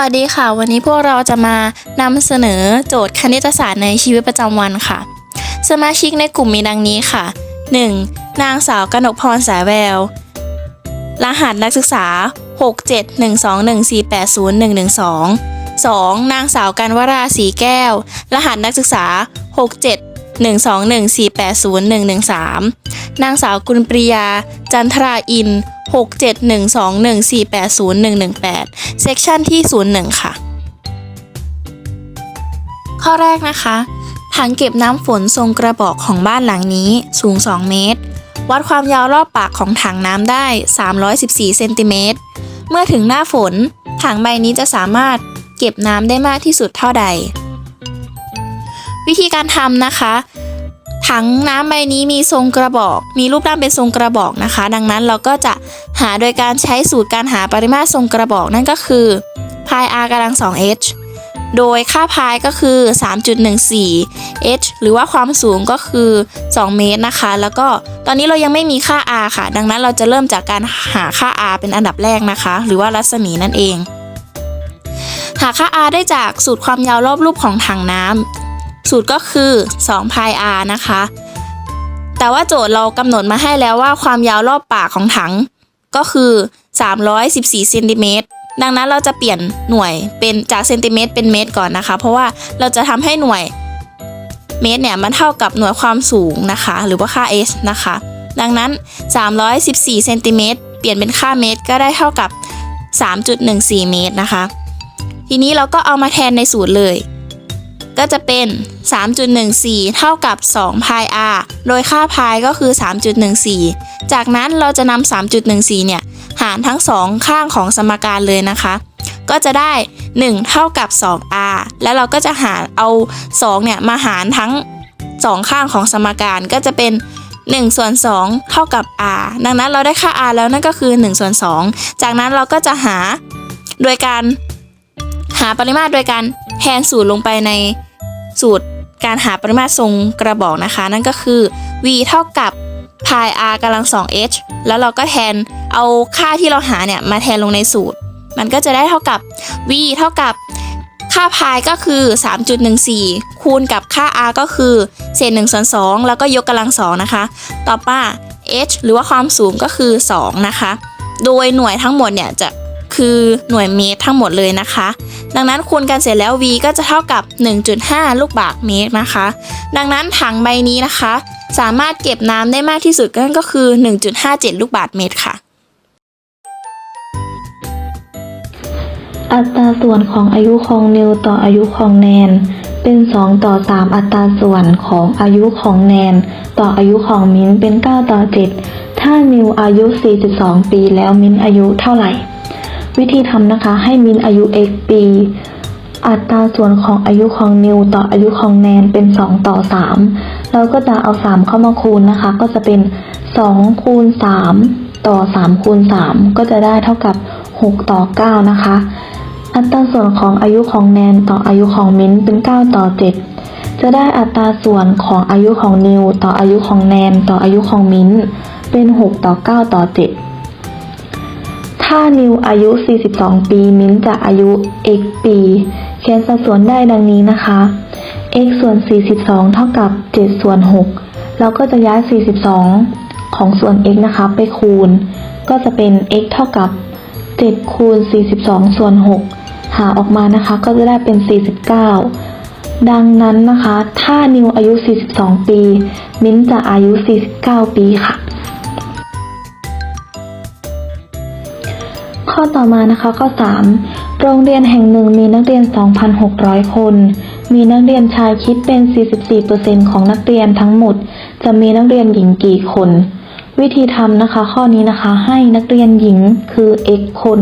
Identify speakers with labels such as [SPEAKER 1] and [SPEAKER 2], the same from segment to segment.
[SPEAKER 1] วัสดีค่ะ วันนี้พวกเราจะมานำเสนอโจทย์คณิตศาสตร์ในชีวิตประจำวันค่ะ สมาชิกในกลุ่มมีดังนี้ค่ะ 1. นางสาวกนกพรสายแวว รหัสนักศึกษา 67121480112 2. นางสาวกันวราสีแก้ว รหัสนักศึกษา 67 121480113 นางสาวกุลปริยา จันทราอิน 67124801118 เซกชันที่ 01 ค่ะ ข้อแรกนะคะถังเก็บน้ำฝนทรงกระบอกของบ้านหลังนี้สูง 2 เมตร วัดความยาวรอบปากของถังน้ำได้ 314 เซนติเมตร เมื่อถึงหน้าฝน ถังใบนี้จะสามารถเก็บน้ำได้มากที่สุดเท่าใด วิธีการทำนะคะ ถังน้ำใบนี้มีทรงกระบอก มีรูปร่างเป็นทรงกระบอกนะคะ ดังนั้นเราก็จะหาโดยการใช้สูตรการหาปริมาตรทรงกระบอกนั่นก็คือพาย r กำลัง 2h โดยค่าพายก็คือ 3.14 h หรือว่าความสูงก็คือ 2 เมตรนะคะ แล้วก็ตอนนี้เรายังไม่มีค่า r ค่ะ ดังนั้นเราจะเริ่มจากการหาค่า r เป็นอันดับแรกนะคะ หรือว่ารัศมีนั่นเอง หาค่า r ได้จากสูตรความยาวรอบรูปของถังน้ำ สูตรก็คือ2 pi r นะคะ แต่ว่าโจทย์เรากำหนดมาให้แล้วว่าความยาวรอบปากของถังก็คือ 314เซนติเมตรดังนั้นเราจะเปลี่ยนหน่วยเป็นจากเซนติเมตรเป็นเมตรก่อนนะคะ เพราะว่าเราจะทำให้หน่วยเมตรเนี่ยมันเท่ากับหน่วยความสูงนะคะ หรือว่าค่า h นะคะ ดังนั้น 314เซนติเมตรเปลี่ยนเป็นค่าเมตรก็ได้เท่ากับ 3.14 เมตรนะคะ ทีนี้เราก็เอามาแทนในสูตรเลย ก็จะเป็น 3.14 เท่ากับ2 pi r โดยค่า pi ก็คือ 3.14 จากนั้นเราจะนำ3.14 เนี่ย หารทั้ง 2 ข้างของสมการเลยนะคะ ก็จะได้ 1 เท่ากับ 2r แล้วเราก็จะหารเอา 2 เนี่ย มาหารทั้ง 2 ข้างของสมการก็จะเป็น1ส่วน2เท่ากับ r ดังนั้นเราได้ค่า r แล้วนั่นก็คือ1ส่วน2จากนั้นเราก็จะหาโดยการหาปริมาตรโดยการแทนสูตรลงไปใน สูตรการหาปริมาตรทรงกระบอกนะคะ นั่นก็คือ v เท่ากับ pi r กำลัง 2h แล้วเราก็แทนเอาค่าที่เราหาเนี่ยมาแทนลงในสูตร มันก็จะได้เท่ากับ v เท่ากับค่า pi ก็คือ 3.14 คูณกับค่า r ก็คือเศษ1ส่วน2แล้วก็ยกกำลัง2นะคะ ต่อมา h หรือว่าความสูงก็คือ 2 นะคะ โดยหน่วยทั้งหมดเนี่ยจะ คือหน่วยเมตรทั้งหมดเลยนะคะ ดังนั้นคูณกันเสร็จแล้ว v ก็จะเท่ากับ 1.5 ลูกบาศก์เมตรนะคะ ดังนั้นถังใบนี้นะคะ สามารถเก็บน้ำได้มากที่สุดนั่นก็คือ 1.57 ลูกบาศก์เมตรค่ะ
[SPEAKER 2] อัตราส่วนของอายุของนิวต่ออายุของแนน เป็น 2 ต่อ 3 อัตราส่วนของอายุของแนน ต่ออายุของมิ้นเป็น 9 ต่อ 7 ถ้านิวอายุ 42 ปีแล้วมิ้นอายุเท่าไหร่ วิธีทำนะคะให้มิ้นอายุ x ปี อัตราส่วนของอายุของนิวต่ออายุของแนนเป็น 2 ต่อ 3 เราก็จะเอา 3 เข้ามาคูณนะคะ ก็จะเป็น 2 คูณ 3 ต่อ 3 คูณ 3 ก็จะได้เท่ากับ 6 ต่อ 9 นะคะ อัตราส่วนของอายุของแนนต่ออายุของมิ้นเป็น 9 ต่อ 7 จะได้อัตราส่วนของอายุของนิวต่ออายุของแนนต่ออายุของมิ้นเป็น 6 ต่อ 9 ต่อ 7 ถ้านิวอายุ 42 ปี มิ้นจะอายุ x ปีเขียนสัดส่วนได้ดังนี้นะคะ x ส่วน 42 เท่ากับ 7 ส่วน 6 เราก็จะย้าย 42 ของส่วน x นะคะ ไปคูณ ก็จะเป็น x เท่ากับ 7 คูณ 42 ส่วน 6 หาออกมานะคะ ก็จะได้เป็น 49 ดังนั้นนะคะ ถ้านิวอายุ 42 ปี มิ้นจะอายุ 49 ปีค่ะ อต่อมานะคะข้อ 3 โรงเรียนแห่งหนึ่งมีนักเรียน 2,600 คน มีนักเรียนชายคิดเป็น 44%ของนักเรียนทั้งหมด จะมีนักเรียนหญิงกี่คน วิธีทำนะคะ ข้อนี้นะคะให้นักเรียนหญิงคือ x คน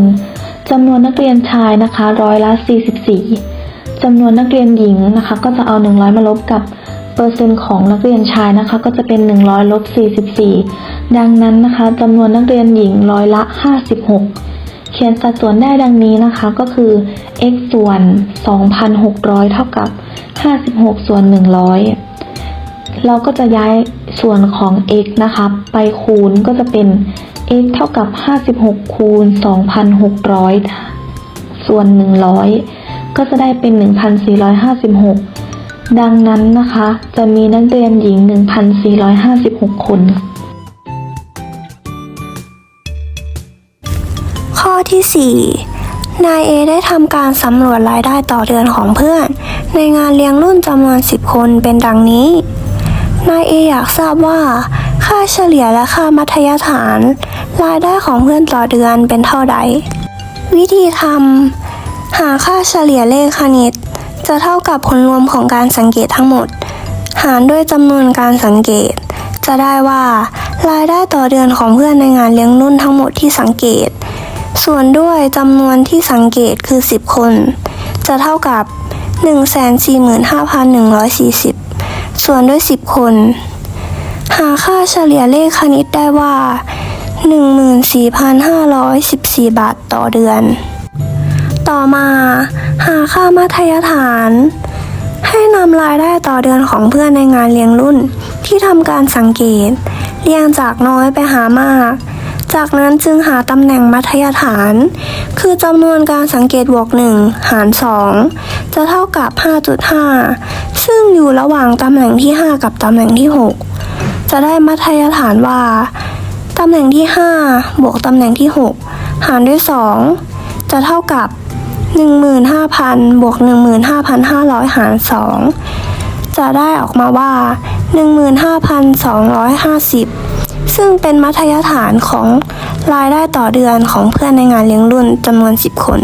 [SPEAKER 2] จำนวนนักเรียนชายนะคะร้อยละ 44จำนวนนักเรียนหญิงนะคะ ก็จะเอา 100 มาลบกับเปอร์เซ็นต์ของนักเรียนชายนะคะ ก็จะเป็น 100ลบ44 ดังนั้นนะคะจำนวนนักเรียนหญิงร้อยละ 56 เขียนสัดส่วนได้ดังนี้นะคะก็คือ x ส่วน 2,600 เท่ากับ 56 ส่วน 100 เราก็จะย้ายส่วนของ x นะคะไปคูณก็จะเป็น x เท่ากับ 56 คูณ 2,600 ส่วน 100 ก็จะได้เป็น 1,456 ดังนั้นนะคะ จะมีนักเรียนหญิง 1,456 คน
[SPEAKER 3] ที่ 4 นายเอได้ทำการสำรวจรายได้ต่อเดือนของเพื่อน ในงานเลี้ยงรุ่นจำนวน 10 คนเป็นดังนี้ นายเออยากทราบว่า ค่าเฉลี่ยและค่ามัธยฐาน รายได้ของเพื่อนต่อเดือนเป็นเท่าใด วิธีทำหาค่าเฉลี่ยเลขคณิต จะเท่ากับผลรวมของการสังเกตทั้งหมด หารด้วยจำนวนการสังเกต จะได้ว่ารายได้ต่อเดือนของเพื่อนในงานเลี้ยงรุ่นทั้งหมดที่สังเกต ส่วนด้วยจำนวนที่สังเกตคือ 10 คน จะเท่ากับ 145,140 ส่วนด้วย 10 คน หาค่าเฉลี่ยเลขคณิตได้ว่า 14,514 บาทต่อเดือน ต่อมาหาค่ามัธยฐาน ให้นำรายได้ต่อเดือนของเพื่อนในงานเลี้ยงรุ่นที่ทำการสังเกต เรียงจากน้อยไปหามาก จากนั้นจึงหาตำแหน่งมัธยฐาน คือจำนวนการสังเกตบวก1หาร 2 จะเท่ากับ 5.5 ซึ่งอยู่ระหว่างตำแหน่งที่ 5 กับตำแหน่งที่ 6 จะได้มัธยฐานว่า ตำแหน่งที่ 5 บวกตำแหน่งที่ 6 หารด้วย 2 จะเท่ากับ 15,000 บวก 15,500 หาร 2 จะได้ออกมาว่า 15,250 ซึ่งเป็นมัธยฐานของรายได้ต่อเดือนของเพื่อนในงานเลี้ยงรุ่นจำนวน 10 คน